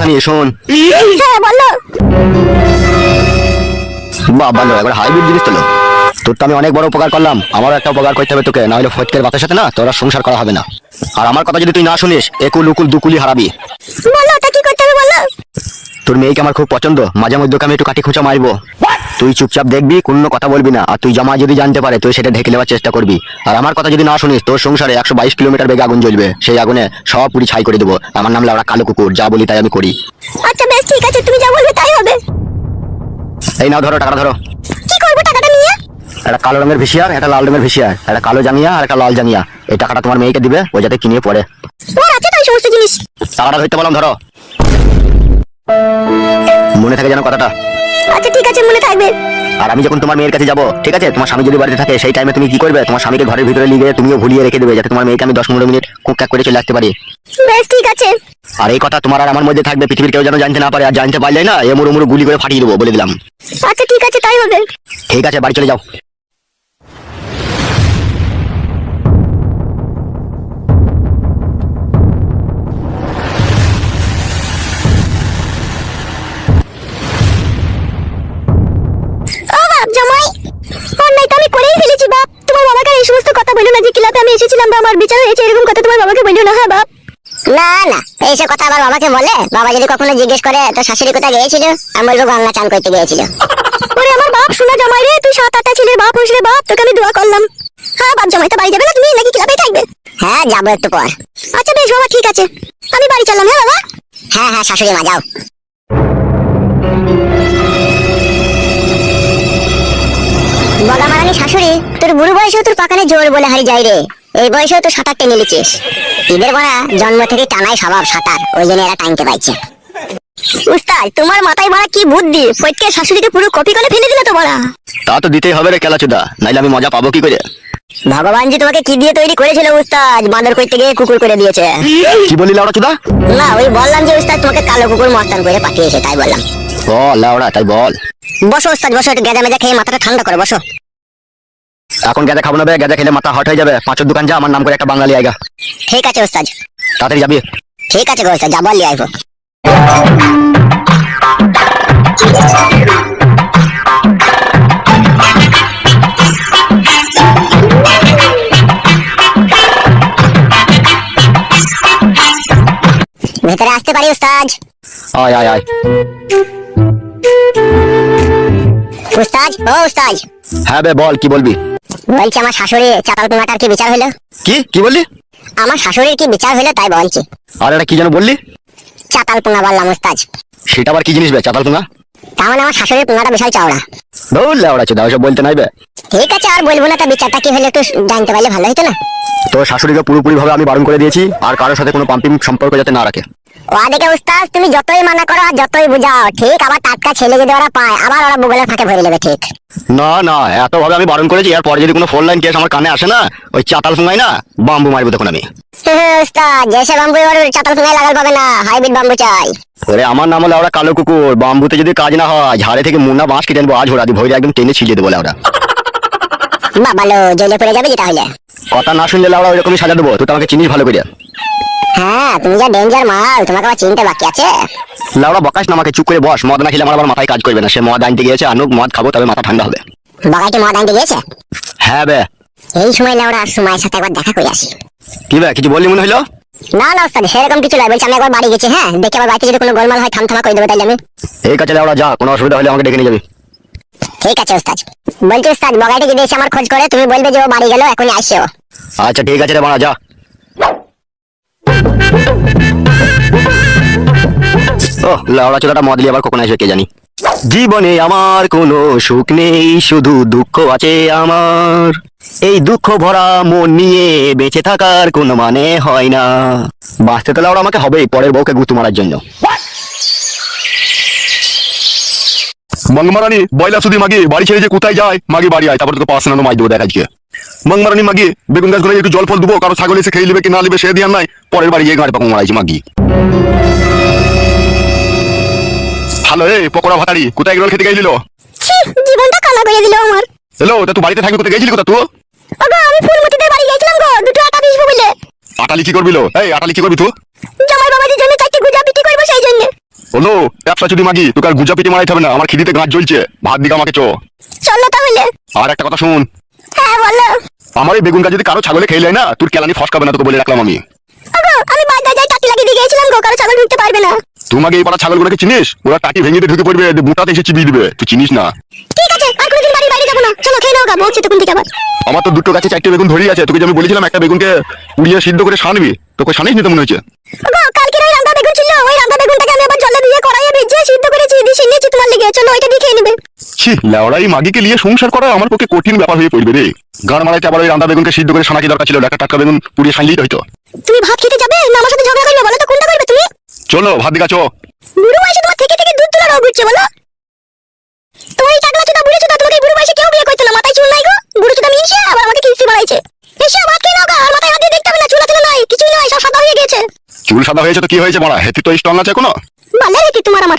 কথা নিয়ে শোন। হ্যাঁ বলো। বাহ ভালো একবার হাইব্রিড জিনিস তো তোর তো আমি অনেক বড় উপকার করলাম। আমারও একটা উপকার করতে হবে তোকে না হলে ফটকের বাতের সাথে না তোরা সংসার করা হবে না। আর আমার কথা যদি তুই না শুনিস একুল উকুল দুকুলি হারাবি। বলো তা কি করতে হবে বলো। তোর মেয়েকে আমার খুব পছন্দ। মাঝে মধ্যে আমি একটু কাটি খুঁচা মারবো। তুই চুপচাপ দেখবি কোনো কথা বলবি না। আর তুই জামা যদি জানতে পারে তুই সেটা ঢেকে নেওয়ার চেষ্টা করবি। আর আমার কথা যদি না শুনিস তোর সংসারে একশো বাইশ কিলোমিটার বেগে আগুন জ্বলবে। সেই আগুনে সব পুরি ছাই করে দেবো। আমার নাম লাউড়া কালো কুকুর যা বলি তাই আমি করি। আচ্ছা বেশ ঠিক আছে তুমি যা বলবে তাই হবে। এই নাও ধরো টাকাটা ধরো। কি করব টাকাটা নিয়ে? একটা কালো রঙের ভিসিয়ার একটা লাল রঙের ভিসিয়ার একটা কালো জাঙ্গিয়া আর একটা লাল জাঙ্গিয়া। এই টাকাটা তোমার মেয়েকে দিবে ও যাতে কিনে পড়ে। তোমার আছে তো এই সমস্ত জিনিস? টাকাটা ধরতে বললাম ধরো। মনে থাকে যেন কথাটা? আচ্ছা ঠিক আছে মনে থাকবে। আর আমি যখন তোমার মেয়ের কাছে যাব ঠিক আছে? তোমার স্বামী যদি বাড়িতে থাকে সেই টাইমে তুমি কি করবে? তোমার স্বামীকে ঘরের ভিতরে লিগে তুমিও ভুলিয়ে রেখে দেবে যাতে তোমার মেয়েকে আমি দশ পনেরো মিনিট কুক করে চলে আসতে পারি। বেশ ঠিক আছে। আর এই কথা তোমার আর আমার মধ্যে থাকবে পৃথিবীর কেউ যেন জানতে না পারে আর জানতে পারলে না এ মুড়ো মুড়ো গুলি করে ফাটিয়ে দেবো বলে দিলাম। আচ্ছা ঠিক আছে তাই হবে। ঠিক আছে বাড়ি চলে যাও। জামাই। অন্যায় তো আমি করেই ফেলেছি বাপ। তোমার বাবাকে এই সমস্ত কথা বলো না যে ক্লাবে আমি এসেছিলাম বা আমার বিচার হয়েছে এরকম কথা তোমার বাবাকে বলিও না হ্যাঁ বাপ? না না। এইসব কথা আবার বাবাকে বলে? বাবা যদি কখনো জিজ্ঞেস করে তো শাশুড়ি কোথায় গিয়েছিল? আমি বলব গঙ্গা চান করতে গিয়েছিল। ওরে আমার বাপ শোনা জামাই রে তুই সাত আটটা ছেলের বাপ হইস বাপ। তোকে আমি দোয়া করলাম। হ্যাঁ বাপ জামাই তো বাড়ি যাবে না তুমি? নাকি থাকবে? হ্যাঁ যাব একটু পর। আচ্ছা বেশ বাবা ঠিক আছে। আমি বাড়ি চললাম হ্যাঁ বাবা? হ্যাঁ হ্যাঁ শাশুড়ি মা যাও। বলা শাশুড়ি তোর বুড়ো বয়সেও তোর পাকানে জোর বলে হারি যাই রে। এই বয়সেও তো সাঁতার টেনে নিচ্ছিস। ঈদের বড়া জন্ম থেকে টানাই স্বভাব সাঁতার ওই জন্য এরা টাইমতে পাইছে উস্তাদ তোমার মাথায় বড়া কি বুদ্ধি? ফটকে শাশুড়িকে পুরো কপি করে ফেলে দিলে তো বড়া। তা তো দিতেই হবে রে খেলাচুদা নাইলে আমি মজা পাবো কি করে? ভগবান জি তোমাকে কি দিয়ে তৈরি করেছিল উস্তাদ বাঁদর করতে গিয়ে কুকুর করে দিয়েছে। কি বলি লাউড়া চুদা? না ওই বললাম যে উস্তাদ তোমাকে কালো কুকুর মস্তান করে পাঠিয়েছে তাই বললাম। বল লাউড়া তাই বল। বসো উস্তাদ বসো একটু গেজা মেজা খেয়ে মাথাটা ঠান্ডা করো বসো। এখন গেঁদা খাব না বে গেঁদা খেলে মাথা হট হয়ে যাবে। পাঁচের দোকান যা আমার নাম করে একটা বাঙালি আইগা। ঠিক আছে উস্তাদ তাড়াতাড়ি যাবি? ঠিক আছে গো উস্তাদ যাব লিয়ে আইবো। ভেতরে আসতে পারি উস্তাদ আয় আয় আয়। উস্তাদ ও উস্তাদ হ্যাঁ বে বল কি বলবি? বলছি আমার শাশুড়ি চাতাল পোঙাটার কি বিচার হলো কি? কি বললি? আমার শাশুড়ির কি বিচার হলো তাই বলছি। আর এটা কি যেন বললি? চাতাল পোঙা বললাম উস্তাদ। সেটা আবার কি জিনিস বে চাতাল তুঙ্গা তার মানে আমার শাশুড়ির পোঙাটা বিশাল চওড়া। বল লাউড়া চুদা ওসব বলতে নাই বে। ঠিক আছে আর বলব না তা বিচারটা কি হলো একটু জানতে পারলে ভালো হতো না। তোর শাশুড়িকে পুরোপুরি ভাবে আমি বারণ করে দিয়েছি আর কারোর সাথে কোনো পাম্পিং সম্পর্ক যাতে না রাখে। ওদিকে উস্তাদ তুমি যতই মানা করো আর যতই বুঝাও ঠিক? আবার টাটকা ছেলে যদি ওরা পায় আবার ওরা ফাঁকে ভরে নেবে ঠিক? না না এত ভাবে আমি বারণ করেছি এর পরে যদি কোনো ফোন লাইন কেস আমার কানে আসে না ওই চাতাল ফুঙ্গাই না বাম্বু মারবো তখন আমি। উস্তাদ যেসে বাম্বু চাতাল ফুঙায় লাগাল পাবে না হাইব্রিড বাম্বু চাই। ওরে আমার নাম হলো ওরা কালো কুকুর বাম্বুতে যদি কাজ না হয় ঝাড়ে থেকে মুন্না বাঁশ কেটে নেব আজ ওরা দি ভৈরে একদম টেনে ছিলিয়ে দেবো ওরা। বাবালো জেলে পড়ে যাবে যেটা হলে কথা না শুনলে লাউড়া ওইরকমই সাজা দেবো তুই তো আমাকে চিনিস ভালো করে। হ্যাঁ তুমি যা ডেঞ্জার মাল তোমাকে আবার চিনতে বাকি আছে। লাউড়া বকাস না আমাকে চুপ করে বস। মদ না খেলে আমার আবার মাথায় কাজ করবে না। সে মদ আনতে গিয়েছে আনুক মদ খাব তবে মাথা ঠান্ডা হবে। বাগাইকে মদ আনতে গিয়েছে? হ্যাঁ বে। এই সময় লাউড়া আর সময়ের সাথে একবার দেখা করে আসি। কি বে কিছু বললি মনে হলো? না না উস্তাদ সেরকম কিছু নয়। বলছি আমি একবার বাড়ি গেছি হ্যাঁ? দেখে আমার বাড়িতে যদি কোনো গোলমাল হয় থামথামা করে দেবো তাইলে আমি। এই কাছে লাউড়া যা কোনো অসুবিধা হলে আমাকে ডেকে নিয়ে যাবি। ঠিক আছে উস্তাদ বলছি উস্তাদ বগাইটা যদি এসে আমার খোঁজ করে। তুমি বলবে যে ও বাড়ি গেল এখনই আসছে ও। আচ্ছা ঠিক আছে রে বাড়া যা। ও লাউড়া চোদাটা মদ আবার কখন আসবে জানি। জীবনে আমার কোনো সুখ নেই, শুধু দুঃখ আছে আমার। এই দুঃখ ভরা মন নিয়ে বেঁচে থাকার কোনো মানে হয় না। বাঁচতে তো লাউড়া আমাকে হবেই, পরের বউকে গুতু মারার জন্য। মংমারানি বয়লা শুধু মাগি, বাড়ি ছেড়ে যে কোথায় যায়, মাগি বাড়ি আয়, তারপর তো পাঁচ নানো মাছ দেবো দেখ আজকে। মংমারানি মাগি বেগুন গাছ একটু জল ফল দেবো কারও ছাগল এসে খেয়ে নেবে কি না নেবে সে দিয়ে নাই পরের বাড়ি গিয়ে গাড়ি পাকো মারাইছি মাগি। হ্যালো এ পকোড়া ভাতারি কোথায় এগরোল খেতে গেছিল জীবনটা কালো করে দিল আমার। হ্যালো তা তুই বাড়িতে থাকবি কোথায় গেছিলি কোথা তুই? ওগো আমি ফুলমতিদের বাড়ি গেছিলাম গো দুটো আটা বিছবো বলে। আটালি কি করবিল? এই আটালি কি করবি তুই? জামাই বাবাজির জন্য চারটে গুজা বিক্রি করব সেই জন্য। বলো ব্যবসা যদি মাগি তোকে আর গুজা পিটি মারাইতে হবে না আমার খিদিতে গাছ জ্বলছে ভাত দিকে আমাকে চো। চলো তাহলে। আর একটা কথা শুন হ্যাঁ বলো। আমার এই বেগুনটা যদি কারও ছাগলে খেয়ে নেয় না তোর কেলানি ফসকাবে না তোকে বলে রাখলাম আমি। আমি বাজার যাই টাকি লাগিয়ে দিয়ে গেছিলাম গো কারও ছাগল ঢুকতে পারবে না। তোমাকে এই পাড়া ছাগলগুলোকে চিনিস? ওরা টাকি ভেঙে দিয়ে ঢুকে পড়বে বুটাতে এসে চিবিয়ে দিবে তুই চিনিস না। ঠিক আছে আর কোনোদিন বাড়ির বাইরে যাব না। চলো খেয়ে নাও গা বলছি তখন থেকে আবার। আমার তো দুটো গাছে চারটে বেগুন ধরেই আছে তোকে যে আমি বলেছিলাম একটা বেগুনকে পুড়িয়ে সিদ্ধ করে সানবি তোকে সানিস নি তো মনে হচ্ছে ওগো কালকে ওই রান্না বেগুন ছিল ওই রান্না বেগুনটাকে আমি আবার জলে দিয়ে কড়াইয়ে ভিজিয়ে সিদ্ধ করেছি দিয়ে নিয়েছি তোমার লেগে চলো ওইটা দিয়ে খেয়ে নিবে। ছি লেওড়াই মাগিকে নিয়ে সংসার করা আমার পক্ষে কঠিন ব্যাপার হয়ে পড়বে রে। গান মারাইতে আবার ওই রান্না বেগুনকে সিদ্ধ করে সানা কি দরকার ছিল একটা টাটকা বেগুন পুড়িয়ে সানলেই হয়তো তুমি ভাত খেতে যাবে? না আমার সাথে ঝগড়া করবে বলো তো কোনটা করবে তুমি? চলো ভাত দিকা বুড়ো বয়সে তোমার থেকে থেকে দুধ তোলা রোগ উঠছে বলো। তোমার এই টাকলা চোদা বুড়ো চোদা তোমাকে বুড়ো বয়সে কেউ বিয়ে করতো না মাথায় চুল নাই গো? বুড়ো চোদা মিনছে আবার আমাকে কিস্তি বাড়াইছে এসে ভাত খেয়ে নাও গা আর মাথায় হাত দিয়ে দেখতে হবে না চুল আছে নাই কিছুই সব সাদা হয়ে গেছে চুল সাদা হয়েছে তো কি হয়েছে মারা? হেতি তো স্ট্রং আছে কোনো ভালো রেখে তোমার আমার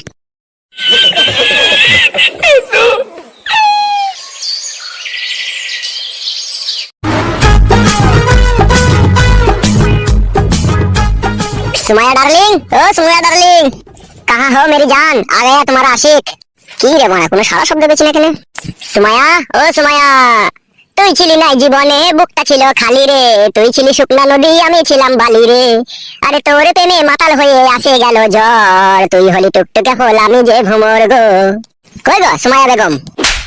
Somaiya darling oh Somaiya darling कहाँ हो मेरी जान आ गया तुम्हारा आशिक কি রে মারা কোনো সারা শব্দ পেয়েছি না এখানে সুমায়া ও সুমায়া তুই ছিলি না জীবনে, বুকটা ছিল খালি রে। তুই ছিলি শুকনা নদী, আমি ছিলাম বালি রে। আরে তোর প্রেমে মাতাল হয়ে আসে গেল জ্বর। তুই হলি টুকটুকে হল আমি যে ভ্রমর গো। কই গো সুমায়া বেগম?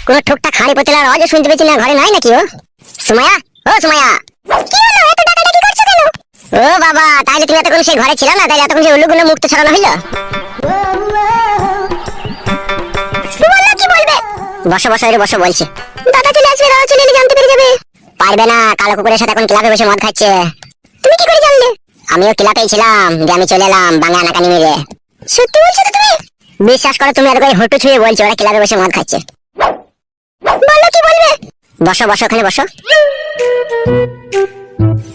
কোন ঠুকটা খাড়ি পতেলার আওয়াজও শুনতে পেয়েছি না, ঘরে নাই নাকি ও? সুমায়া ও সুমায়া কি হলো, এত ডাকাডাকি করছ কেন? ও বাবা তাহলে তুমি এতক্ষণ সেই ঘরে ছিল না তাহলে এতক্ষণ সেই উল্লুগুলো মুক্ত ছড়ানো হইল? বসো বসো, এর বসো, বলছি। দাদা চলে এলে জানতে পেরে যাবে। পারবে না, কালো কুকুরের সাথে এখন ক্লাবে বসে মদ খাচ্ছে। তুমি কি করে জানলে? আমিও ক্লাবেই ছিলাম, যে চলে এলাম বাংলা নাকানি মেরে। সত্যি বলছো তো তুমি? বিশ্বাস করো, তুমি এতক্ষণ হটু ছুঁয়ে বলছো, ওরা ক্লাবে বসে মদ খাচ্ছে। বলো কি বলবে? বসো বসো, ওখানে বসো।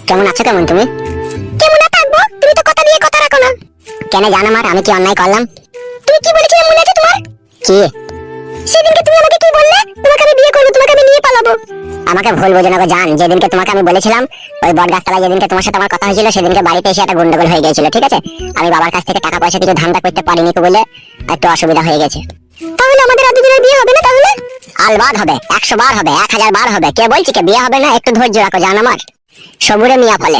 কেমন আছো কেমন তুমি? কেমন থাকব তুমি তো কথা দিয়ে কথা রাখো না। কেন জানো আমার আমি কি অন্যায় করলাম? তুমি কি বলেছিলে মনে আছে তোমার? কি? সেদিনকে তুমি আমাকে কি বললে তোমাকে আমি বিয়ে করব তোমাকে আমি নিয়ে পালাবো। আমাকে ভুল বোঝো না গো জান। যেদিনকে তোমাকে আমি বলেছিলাম ওই বট গাছতলায় যেদিনকে তোমার সাথে আমার কথা হয়েছিল সেদিনকে বাড়িতে এসে একটা গন্ডগোল হয়ে গিয়েছিল ঠিক আছে? আমি বাবার কাছ থেকে টাকা পয়সা কিছু ধান্দা করতে পারিনি তো বলে একটু অসুবিধা হয়ে গেছে। তাহলে আমাদের আর দুজনের বিয়ে হবে না তাহলে? আলবাদ হবে একশো বার হবে এক হাজার বার হবে। কে বলছি কে বিয়ে হবে না? একটু ধৈর্য রাখো জান আমার। সবুরে মিয়া ফলে।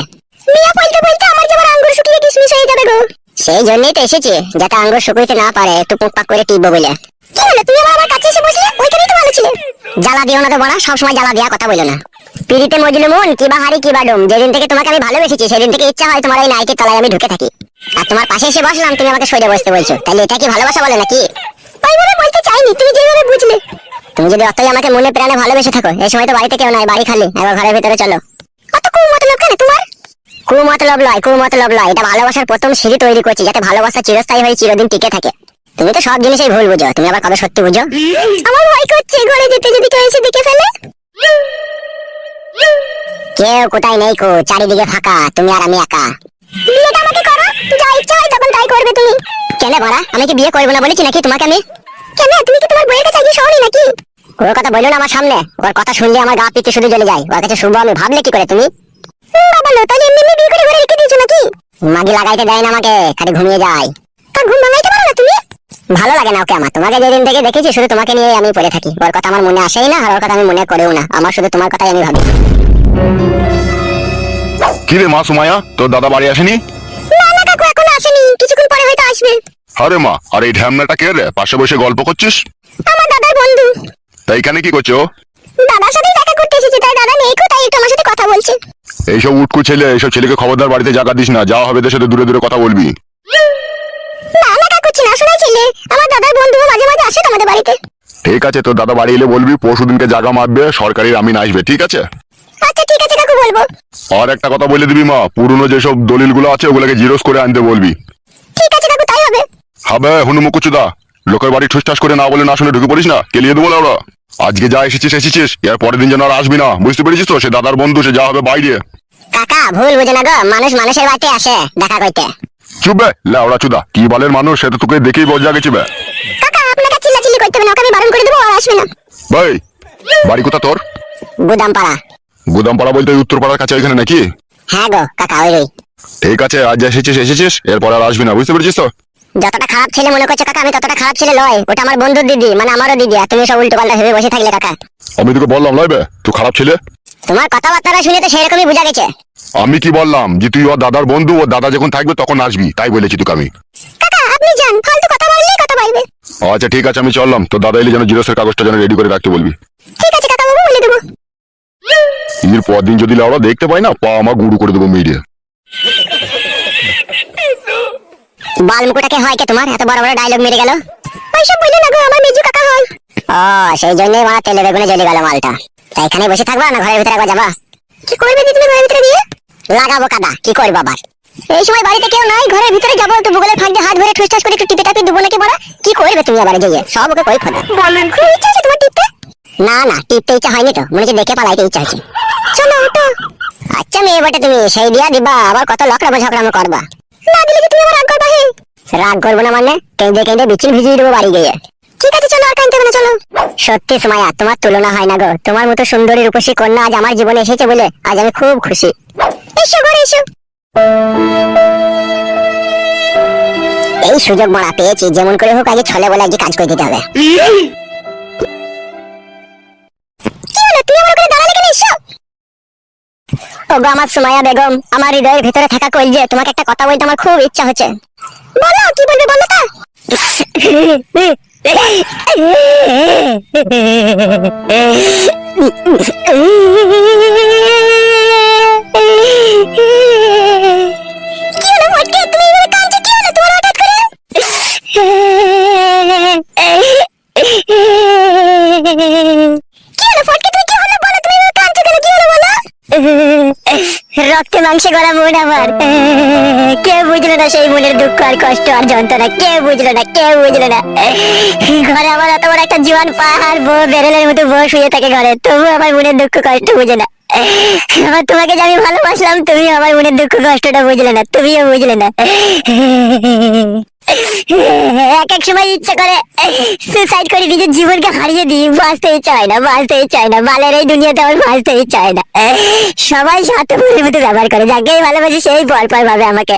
মিয়া বলতে বলতে আমার যেমন আঙ্গুর শুকিয়ে কিশমিশ হয়ে যাবে গো। সেই জন্যই তো এসেছি যাতে আঙ্গুর শুকুইতে না পারে একটু পুক পাক করে টিপবো বলে। কি হলো তুমি আমার কাছে এসে বসলে? ওইখানেই তো জ্বালা দিও না তো বড়া সবসময় জ্বালা দিয়া কথা বলো না। পিড়িতে মজলু মন কিবা হারি কিবা ডুম। যেদিন থেকে তোমাকে আমি ভালোবেসেছি সেদিন থেকে ইচ্ছা হয় তোমার এই নাইকের তলায় আমি ঢুকে থাকি। আর তোমার পাশে এসে বসলাম তুমি আমাকে সরে বসতে বলছো। তাহলে এটা কি ভালোবাসা বলে নাকি? ওইভাবে বলতে চাইনি তুমি যেভাবে বুঝলে। তুমি যদি অতই আমাকে মনে প্রাণে ভালোবেসে থাকো এই সময় তো বাড়িতে কেউ নাই বাড়ি খালি একবার ঘরের ভিতরে চলো। অত কু মতলব কেন তোমার? লয় কুমতলব লয় এটা ভালোবাসার প্রথম সিঁড়ি তৈরি করছি যাতে ভালোবাসা চিরস্থায়ী হয়ে চিরদিন টিকে থাকে। তুমি তো সব জিনিসই ভুল বুঝো। তুমি আবার কবে সত্যি বুঝো? আমার ভয় করছে ঘরে যেতে যদি কেউ এসে দেখে ফেলে। কেউ কোথায় নেই কো চারিদিকে ফাঁকা তুমি আর আমি একা। বিয়েটা আমাকে করো যা ইচ্ছা হয় তখন তাই করবে তুমি। কেন বড়া? আমি কি বিয়ে করব না বলেছি নাকি তোমাকে আমি? কেন? তুমি কি তোমার বইয়ের কাছে গিয়ে শহরে নাকি? ওর কথা বলল না আমার সামনে। ওর কথা শুনলে আমার গা পিত্তি শুধু জ্বলে যায়। ওর কাছে শুভ আমি ভাবলে কি করে তুমি? বাবা লো তাহলে এমনি এমনি বিয়ে করে ঘরে রেখে দিয়েছ নাকি? মাগি লাগাইতে দেয় না আমাকে খালি ঘুমিয়ে যায়। তা ঘুম ভাঙাইতে পারো না তুমি? ভালো লাগে না ওকে আমার। তোমাকে যেদিন থেকে দেখেছি শুধু তোমাকে নিয়ে আমি পড়ে থাকি। ওর কথা আমার মনে আসেই না আর ওর কথা আমি মনে করেও না। আমার শুধু তোমার কথাই আমি ভাবি। কি রে মা সুমায়া তোর দাদা বাড়ি আসেনি? না না কাকু এখন আসেনি। কিছুক্ষণ পরে হয়তো আসবে। আরে মা আর এই ঢ্যামনাটা কে রে? পাশে বসে গল্প করছিস? আমার দাদার বন্ধু। তাই এখানে কি করছ দাদার সাথেই দেখা করতে এসেছি তাই দাদা নেই তাই একটু আমার সাথে কথা বলছে। এইসব উটকু ছেলে এইসব ছেলেকে খবরদার বাড়িতে জায়গা দিস না। যা হবে তোর সাথে দূরে দূরে কথা বলবি। না না কাকু চিনা শোনা ছেলে। আমার দাদার বন্ধু মাঝে মাঝে আসে তোমাদের বাড়িতে। ঠিক আছে তোর দাদা বাড়ি এলে বলবি পরশু দিনকে জায়গা মারবে সরকারি আমিন আসবে ঠিক আছে? আচ্ছা ঠিক আছে কাকু বলব। আর একটা কথা বলে দিবি মা পুরনো যেসব দলিলগুলো আছে ওগুলোকে জিরোস করে আনতে বলবি। ঠিক আছে কাকু তাই হবে। হবে হুনুমুকুচুদা লোকের বাড়ি ঠুসঠাস করে না বলে না শুনে ঢুকে পড়িস না কেলিয়ে দেবো না ওরা আজকে যা এসেছিস এসেছিস এর পরের দিন যেন আর আসবি না বুঝতে পেরেছিস তো? সে দাদার বন্ধু সে যা হবে বাইরে। কাকা ভুল বুঝে না গো মানুষ মানুষের বাড়িতে আসে দেখা করতে। চুপবে লাউড়া চুদা কি বলের মানুষ? সে তো তোকে দেখেই বজা গেছে বে। কাকা আপনাকে চিল্লাচিল্লি করতে হবে না ওকে আমি বারণ করে দেবো আর আসবে না। ভাই বাড়ি কোথা তোর? গুদাম পাড়া গুদামপাড়া বলতে উত্তরপাড়ার কাছে ওইখানে নাকি? হ্যাঁ গো কাকা ওই রই ঠিক আছে আজ এসেছিস এসেছিস এরপর আর আসবি না বুঝতে পেরেছিস তো? যতটা খারাপ ছেলে মনে করছ কাকা আমি ততটা খারাপ ছেলে লয় ওটা আমার বন্ধুর দিদি মানে আমারও দিদি আর তুমি সব উল্টো পাল্টা ভেবে বসে থাকলে কাকা। আমি তোকে বললাম লয়বে তুই খারাপ ছেলে? তোমার কথাবার্তাটা শুনে তো সেরকমই বোঝা গেছে। আমি কি বললাম যে তুই ওর দাদার বন্ধু ওর দাদা যখন থাকবে তখন আসবি তাই বলেছি তোকে আমি। কাকা আপনি যান ফালতু কথা বললেই কথা বলবে। আচ্ছা ঠিক আছে আমি চললাম। তো দাদা এলে যেন জিরোসের কাগজটা যেন রেডি করে রাখতে বলবি। ঠিক আছে কাকা বাবু বলে দেবো। এর পর দিন যদি লাউড়া দেখতে পাই না পা আমার গুঁড়ো করে দেবো মিডিয়া বাল মুকুটাকে হয় কে তোমার? এত বড় বড় ডায়লগ মেরে গেল। ওইসব বললে না গো আমার মেজু কাকা হয়। ও সেই জন্যই মারা তেলে বেগুনে জ্বলে গেল মালটা। তা এখানে বসে থাকবা না ঘরের ভিতরে একবার যাবা? কি করবে দি তুমি ঘরের ভিতরে দিয়ে লাগাবো কাদা কি করব আবার? এই সময় বাড়িতে কেউ নাই ঘরের ভিতরে যাব তো বুগলের ফাঁক দিয়ে হাত ধরে ঠুসঠাস করে একটু টিপে টাপে দেবো নাকি বড়া? কি করবে তুমি আবার যেয়ে সব ওকে কই ফোনা বলেন খুব ইচ্ছা আছে তোমার টিপতে? না না টিপতে ইচ্ছা হয়নি তো। মনে হচ্ছে দেখে পালাইতে ইচ্ছা হচ্ছে। চলো ওটো আচ্ছা মেয়ে বটে তুমি সেই দিয়া দিবা আবার কত লকড়া ঝগড়া করবা। না দিলে কি তুমি আমার রাগ করবা হে? রাগ করব না মানে? কেঁদে কেঁদে বিচিন ভিজিয়ে দেবো বাড়ি গিয়ে। ঠিক আছে চলো আর কানতে হবে না চলো। সত্যি সুমায়া তোমার তুলনা হয় না গো। তোমার মতো সুন্দরী রূপসী কন্যা আজ আমার জীবনে এসেছে বলে আজ আমি খুব খুশি। এসো ঘরে এসো। এই সুযোগ মারা পেয়েছি যেমন করে হোক আগে ছলে বলে আজকে কাজ করে দিতে হবে। কি হলো তুমি আমার ওখানে দাঁড়ালে কেন? এসো। ওগো আমার সুমায়া বেগম আমার হৃদয়ের ভিতরে থাকা কইল যে তোমাকে একটা কথা বলতে আমার খুব ইচ্ছা হচ্ছে। বলো কি বলবে বলো তা। কি হলো ফটকে তুমি কি হলো? বলো তুমি কাঁদছো কেন? কি হলো বলো? রক্তে মাংসে গড়া মন আমার কেউ বুঝলো না সেই মনের দুঃখ আর কষ্ট আর যন্ত্রণা? কেউ বুঝলো না কেউ বুঝলো না? ঘরে আমার এত বড় একটা জীবন পাহাড়, বউ বেরেলের মতো বউ শুয়ে থাকে ঘরে। তবু আমার মনের দুঃখ কষ্ট বুঝে না। আমার তোমাকে যে আমি ভালোবাসলাম, তুমি আমার মনের দুঃখ কষ্টটা বুঝলে না, তুমিও বুঝলে না। এক এক সময় ইচ্ছা করে সুসাইড করে নিজের জীবনকে হারিয়ে দিই। বাঁচতেই চায় না, বাঁচতেই চায় না। বালের এই দুনিয়াতে আমার বাঁচতেই চায় না। সবাই সাথে স্বার্থপরের মতো ব্যবহার করে, যাকেই ভালোবাসে সেই পর পর ভাবে আমাকে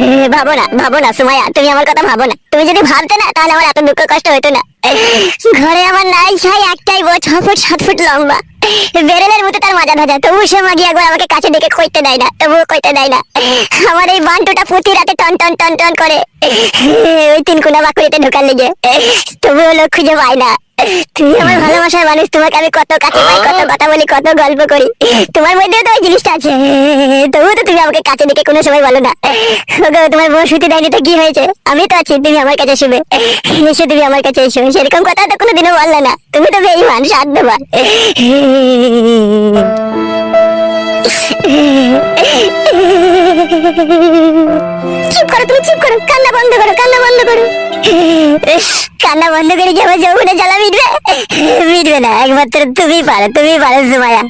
তুমি ভাবো না ভাবো না তুমি আমার কথা ভাবো না। তুমি যদি ভাবতে না, তাহলে আমার এত দুঃখ কষ্ট হতো না। ঘরে আমার নাই ছাই, একটাই বউ ছ ফুট, সাত ফুট লম্বা। বেরেলের মতো তার মাজা ভাজা তবু সে মাগি একবার আমাকে কাছে ডেকে কইতে দেয় না, তবুও কইতে দেয় না। আমার এই বান্টুটা প্রতি রাতে টন টন টন টন করে। ওই তিন কোনা বাকুড়িতে ঢোকার লেগে। তবুও লোক খুঁজে পায় না। তুমি আমার ভালোবাসার মানুষ তোমাকে আমি কত কাছে পাই কত কথা বলি কত গল্প করি। তোমার মধ্যেও তো ওই জিনিসটা আছে। তবুও তো তুমি আমাকে কাছে ডেকে কোনো সময় বলো না। তোমার বউ শুতে দেয়নি তো কি হয়েছে? আমি তো আছি তুমি আমার কাছে শুবে। এসো তুমি আমার কাছে এসো। সেরকম কথা তো কোনোদিনও বললে না। তুমি তো বেইমান সাত দেবার চুপ করো, তুমি চুপ করো, কান্না বন্ধ করো, কান্না বন্ধ করো। কান্না বন্ধ করে কি আমার যৌবনে জ্বালা মিটবে? মিটবে না, একমাত্র তুমি পারো তুমি পারো সুমায়া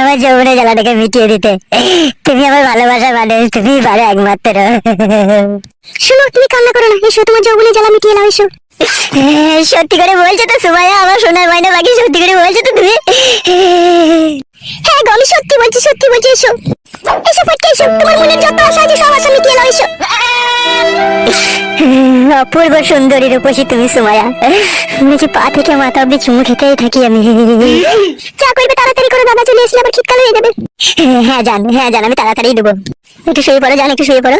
আমার যৌবনে জ্বালাটাকে মিটিয়ে দিতে। তুমি আমার ভালোবাসা মানুষ, তুমি পারো একমাত্র। শোনো, তুমি কান্না করো না, এসো, তোমার যৌবনে জ্বালা মিটিয়ে নাও, এসো। সত্যি করে বলছো তো সুমায়া আমার সোনার মাইনে বাকি সত্যি করে বলছো তো তুমি? হ্যাঁ গো আমি সত্যি বলছি সত্যি বলছি, এসো। এসো ফটকে এসো। তোমার মনের যত আশা আছে সব আশা মিটিয়ে নাও, এসো। অপূর্ব সুন্দরী রূপসী তুমি, সুমায়া। নিজে পা থেকে মাথা অব্দি চুমু খেতেই থাকি আমি। যা করবে তাড়াতাড়ি করে দাদা চলে এসলে আবার শীতকাল হয়ে যাবে। হ্যাঁ জান হ্যাঁ জান, আমি তাড়াতাড়ি দেবো। একটু শুয়ে পড়ো, জান, একটু শুয়ে পড়ো।